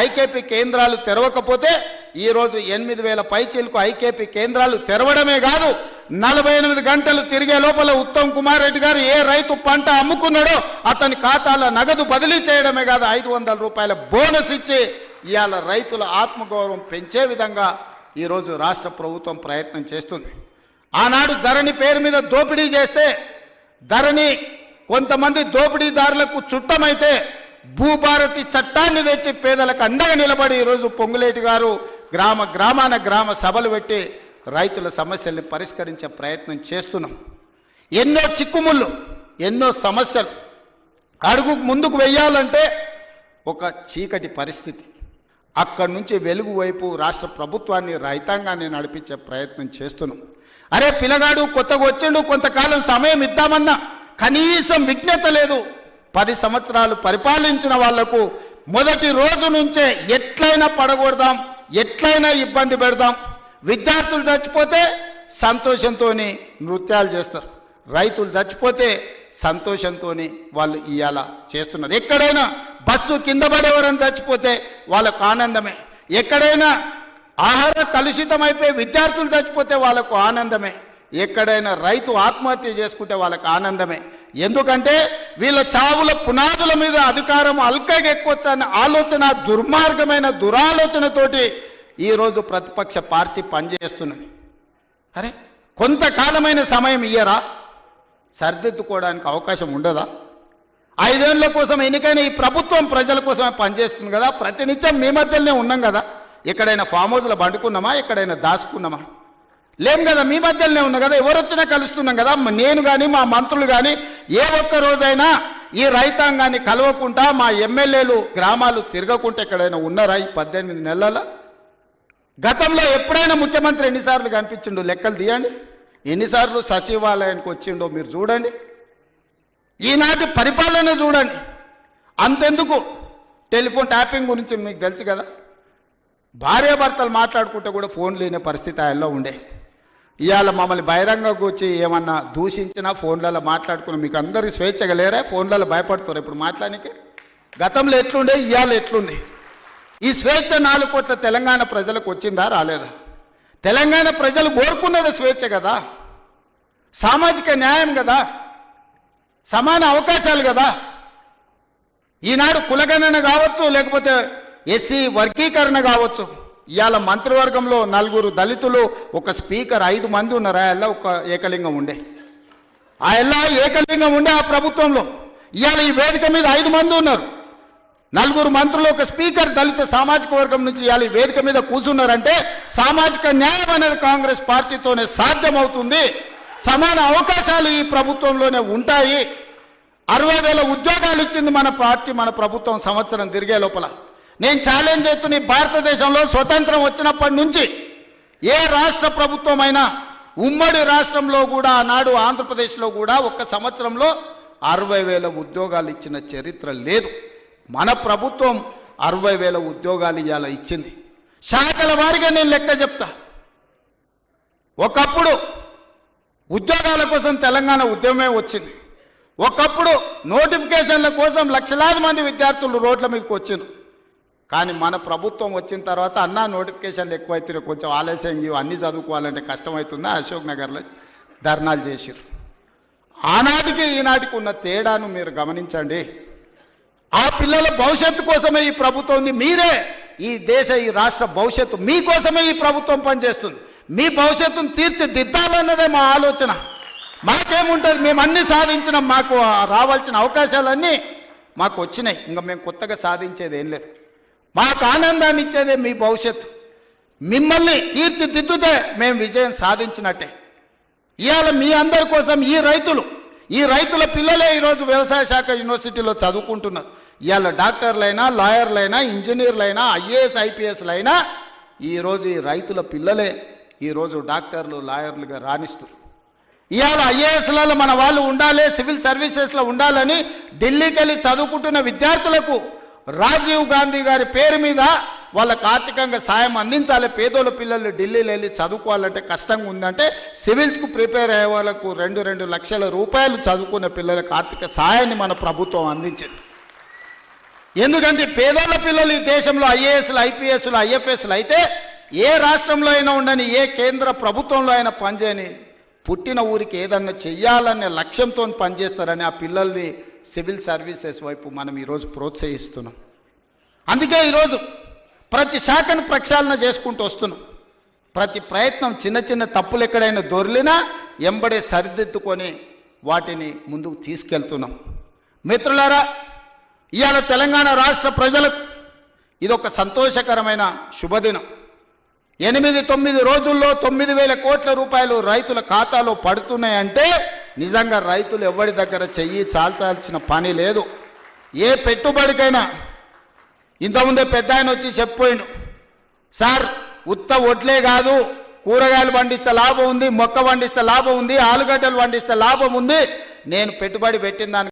IKP కేంద్రాలు తెరవకపోతే ఈరోజు ఎనిమిది వేల పైచీలకు ఐకేపీ కేంద్రాలు తెరవడమే కాదు నలభై ఎనిమిది గంటలు తిరిగే లోపల ఉత్తమ్ కుమార్ రెడ్డి గారు ఏ రైతు పంట అమ్ముకున్నాడో అతని ఖాతాలో నగదు బదిలీ చేయడమే కాదు ఐదు వందల రూపాయల బోనస్ ఇచ్చి ఇవాళ రైతుల ఆత్మగౌరవం పెంచే విధంగా ఈరోజు రాష్ట్ర ప్రభుత్వం ప్రయత్నం చేస్తుంది. ఆనాడు ధరణి పేరు మీద దోపిడీ చేస్తే ధరణి కొంతమంది దోపిడీదారులకు చుట్టమైతే భూభారతి చట్టాన్ని తెచ్చి పేదలకు అండగా నిలబడి ఈరోజు పొంగులేటి గారు గ్రామ గ్రామాన గ్రామ సభలు పెట్టి రైతుల సమస్యల్ని పరిష్కరించే ప్రయత్నం చేస్తున్నాం. ఎన్నో చిక్కుముళ్ళు ఎన్నో సమస్యలు. అడుగు ముందుకు వెయ్యాలంటే ఒక చీకటి పరిస్థితి. అక్కడి నుంచి వెలుగు వైపు రాష్ట్ర ప్రభుత్వాన్ని రైతాంగాన్ని నడిపించే ప్రయత్నం చేస్తున్నాం. అరే పిల్లగాడు కొత్తగా వచ్చిండు కొంతకాలం సమయం ఇద్దామన్నా కనీసం విజ్ఞత లేదు. పది సంవత్సరాలు పరిపాలించిన వాళ్ళకు మొదటి రోజు నుంచే ఎట్లయినా పడగొడదాం ఎట్లయినా ఇబ్బంది పెడదాం. విద్యార్థులు చచ్చిపోతే సంతోషంతో నృత్యాలు చేస్తారు. రైతులు చచ్చిపోతే సంతోషంతో వాళ్ళు ఇవాళ చేస్తున్నారు. ఎక్కడైనా బస్సు కింద పడేవారని చచ్చిపోతే వాళ్ళకు ఆనందమే. ఎక్కడైనా ఆహార కలుషితమైపోయి విద్యార్థులు చచ్చిపోతే వాళ్ళకు ఆనందమే. ఎక్కడైనా రైతు ఆత్మహత్య చేసుకుంటే వాళ్ళకు ఆనందమే. ఎందుకంటే వీళ్ళ చావుల పునాదుల మీద అధికారం అల్కగెక్కొచ్చని ఆలోచన దుర్మార్గమైన దురాలోచనతోటి ఈరోజు ప్రతిపక్ష పార్టీ పనిచేస్తున్నది. అరే కొంతకాలమైన సమయం ఇయ్యరా? సరిదిద్దుకోవడానికి అవకాశం ఉండదా? ఐదేళ్ళ కోసం ఎన్నికైన ఈ ప్రభుత్వం ప్రజల కోసమే పనిచేస్తుంది కదా? ప్రతినిత్యం మీ మధ్యలోనే ఉన్నాం కదా? ఎక్కడైనా ఫామ్ హౌస్లో పండుకున్నామా? ఎక్కడైనా దాచుకున్నామా? లేం కదా మీ మధ్యలోనే ఉన్నా కదా ఎవరు వచ్చినా కలుస్తున్నాం కదా నేను కానీ మా మంత్రులు కానీ ఏ ఒక్క రోజైనా ఈ రైతాంగాన్ని కలవకుండా మా ఎమ్మెల్యేలు గ్రామాలు తిరగకుండా ఎక్కడైనా ఉన్నారా ఈ పద్దెనిమిది నెలల? గతంలో ఎప్పుడైనా ముఖ్యమంత్రి ఎన్నిసార్లు కనిపించిండు లెక్కలు తీయండి. ఎన్నిసార్లు సచివాలయానికి వచ్చిండో మీరు చూడండి. ఈనాటి పరిపాలన చూడండి. అంతెందుకు? టెలిఫోన్ ట్యాపింగ్ గురించి మీకు తెలుసు కదా. భార్యాభర్తలు మాట్లాడుకుంటే కూడా ఫోన్ లేని పరిస్థితి ఆయనలో ఉండే. ఇవాళ మమ్మల్ని బహిరంగ కూర్చి ఏమన్నా దూషించినా ఫోన్లలో మాట్లాడుకుని మీకు అందరూ స్వేచ్ఛగా లేరా ఫోన్లలో భయపడుతారు. ఇప్పుడు మాట్లాడానికి గతంలో ఎట్లుండే ఇవాళ ఎట్లుంది ఈ స్వేచ్ఛ నాలుగు కోట్ల తెలంగాణ ప్రజలకు వచ్చిందా రాలేదా? తెలంగాణ ప్రజలు కోరుకున్నది స్వేచ్ఛ కదా? సామాజిక న్యాయం కదా? సమాన అవకాశాలు కదా? ఈనాడు కులగణన కావచ్చు లేకపోతే ఎస్సీ వర్గీకరణ కావచ్చు. ఇవాళ మంత్రివర్గంలో నలుగురు దళితులు ఒక స్పీకర్ ఐదు మంది ఉన్నారు. ఆ ఒక ఏకలింగం ఉండే. ఆ ఏకలింగం ఉండే ఆ ప్రభుత్వంలో. ఇవాళ ఈ వేదిక మీద ఐదు మంది ఉన్నారు. నలుగురు మంత్రులు ఒక స్పీకర్ దళిత సామాజిక వర్గం నుంచి ఇవాళ ఈ వేదిక మీద కూర్చున్నారంటే సామాజిక న్యాయం అనేది కాంగ్రెస్ పార్టీతోనే సాధ్యమవుతుంది. సమాన అవకాశాలు ఈ ప్రభుత్వంలోనే ఉంటాయి. అరవై వేల ఉద్యోగాలు ఇచ్చింది మన పార్టీ మన ప్రభుత్వం సంవత్సరం తిరిగే లోపల. నేను ఛాలెంజ్ చేస్తున్న భారతదేశంలో స్వతంత్రం వచ్చినప్పటి నుంచి ఏ రాష్ట్ర ప్రభుత్వమైనా ఉమ్మడి రాష్ట్రంలో కూడా ఆనాడు ఆంధ్రప్రదేశ్లో కూడా ఒక్క సంవత్సరంలో అరవై వేల ఉద్యోగాలు ఇచ్చిన చరిత్ర లేదు. మన ప్రభుత్వం అరవై వేల ఉద్యోగాలు ఇవాళ ఇచ్చింది. శాఖల వారిగా నేను లెక్క చెప్తా. ఒకప్పుడు ఉద్యోగాల కోసం తెలంగాణ ఉద్యమమే వచ్చింది. ఒకప్పుడు నోటిఫికేషన్ల కోసం లక్షలాది మంది విద్యార్థులు రోడ్ల మీదకి వచ్చిండ్రు. కానీ మన ప్రభుత్వం వచ్చిన తర్వాత అన్నా నోటిఫికేషన్లు ఎక్కువైతున్నాయి కొంచెం ఆలస్యం. ఇవి అన్ని చదువుకోవాలంటే కష్టమవుతుందా అశోక్ నగర్లో ధర్నాలు చేసిరు ఆనాటికి ఈనాటికి ఉన్న తేడాను మీరు గమనించండి. ఆ పిల్లల భవిష్యత్తు కోసమే ఈ ప్రభుత్వం ఉంది. మీరే ఈ దేశ ఈ రాష్ట్ర భవిష్యత్తు మీకోసమే ఈ ప్రభుత్వం పనిచేస్తుంది. మీ భవిష్యత్తును తీర్చిదిద్దాలన్నదే మా ఆలోచన. మాకేముంటుంది? మేము అన్ని సాధించినాం. మాకు రావాల్సిన అవకాశాలన్నీ మాకు వచ్చినాయి. ఇంకా మేము కొత్తగా సాధించేది ఏం లేదు. మాకు ఆనందాన్ని ఇచ్చేదే మీ భవిష్యత్తు. మిమ్మల్ని తీర్చిదిద్దుతే మేము విజయం సాధించినట్టే. ఇవాళ మీ అందరి కోసం ఈ రైతులు ఈ రైతుల పిల్లలే ఈరోజు వ్యవసాయ శాఖ యూనివర్సిటీలో చదువుకుంటున్నారు. ఇవాళ డాక్టర్లైనా లాయర్లైనా ఇంజనీర్లైనా ఐఏఎస్ ఐపీఎస్లైనా ఈరోజు ఈ రైతుల పిల్లలే ఈరోజు డాక్టర్లు లాయర్లుగా రాణిస్తారు ఇవాళ ఐఏఎస్లలో మన వాళ్ళు ఉండాలి సివిల్ సర్వీసెస్లో ఉండాలని ఢిల్లీకి వెళ్ళి చదువుకుంటున్న విద్యార్థులకు రాజీవ్ గాంధీ గారి పేరు మీద వాళ్ళకు ఆర్థికంగా సాయం అందించాలి. పేదోళ్ళ పిల్లలు ఢిల్లీలో వెళ్ళి చదువుకోవాలంటే కష్టంగా ఉందంటే సివిల్స్కు ప్రిపేర్ అయ్యే వాళ్ళకు రెండు రెండు లక్షల రూపాయలు చదువుకున్న పిల్లలకు ఆర్థిక సాయాన్ని మన ప్రభుత్వం అందించింది. ఎందుకంటే పేదోళ్ళ పిల్లలు ఈ దేశంలో ఐఏఎస్లు ఐపీఎస్లు ఐఎఫ్ఎస్లు అయితే ఏ రాష్ట్రంలో అయినా ఉండని ఏ కేంద్ర ప్రభుత్వంలో అయినా పనిచేయని పుట్టిన ఊరికి ఏదన్నా చెయ్యాలనే లక్ష్యంతో పనిచేస్తారని ఆ పిల్లల్ని సివిల్ సర్వీసెస్ వైపు మనం ఈరోజు ప్రోత్సహిస్తున్నాం. అందుకే ఈరోజు ప్రతి శాఖను ప్రక్షాళన చేసుకుంటూ వస్తున్నాం. ప్రతి ప్రయత్నం చిన్న చిన్న తప్పులు ఎక్కడైనా దొరిలినా ఎంబడే సరిదిద్దుకొని వాటిని ముందుకు తీసుకెళ్తున్నాం. మిత్రులారా ఇవాళ తెలంగాణ రాష్ట్ర ప్రజలకు ఇదొక సంతోషకరమైన శుభదినం. ఎనిమిది తొమ్మిది రోజుల్లో తొమ్మిది వేల కోట్ల రూపాయలు రైతుల ఖాతాలో పడుతున్నాయంటే నిజంగా రైతులు ఎవరి దగ్గర చెయ్యి చాల్చాల్సిన పని లేదు. ఏ పెట్టుబడికైనా. ఇంతకుముందే పెద్ద ఆయన వచ్చి చెప్పిపోయిండు. సార్ ఉత్త ఒడ్లే కాదు కూరగాయలు పండిస్తే లాభం ఉంది మొక్క పండిస్తే లాభం ఉంది ఆలుగడ్డలు పండిస్తే లాభం ఉంది. నేను పెట్టుబడి పెట్టిన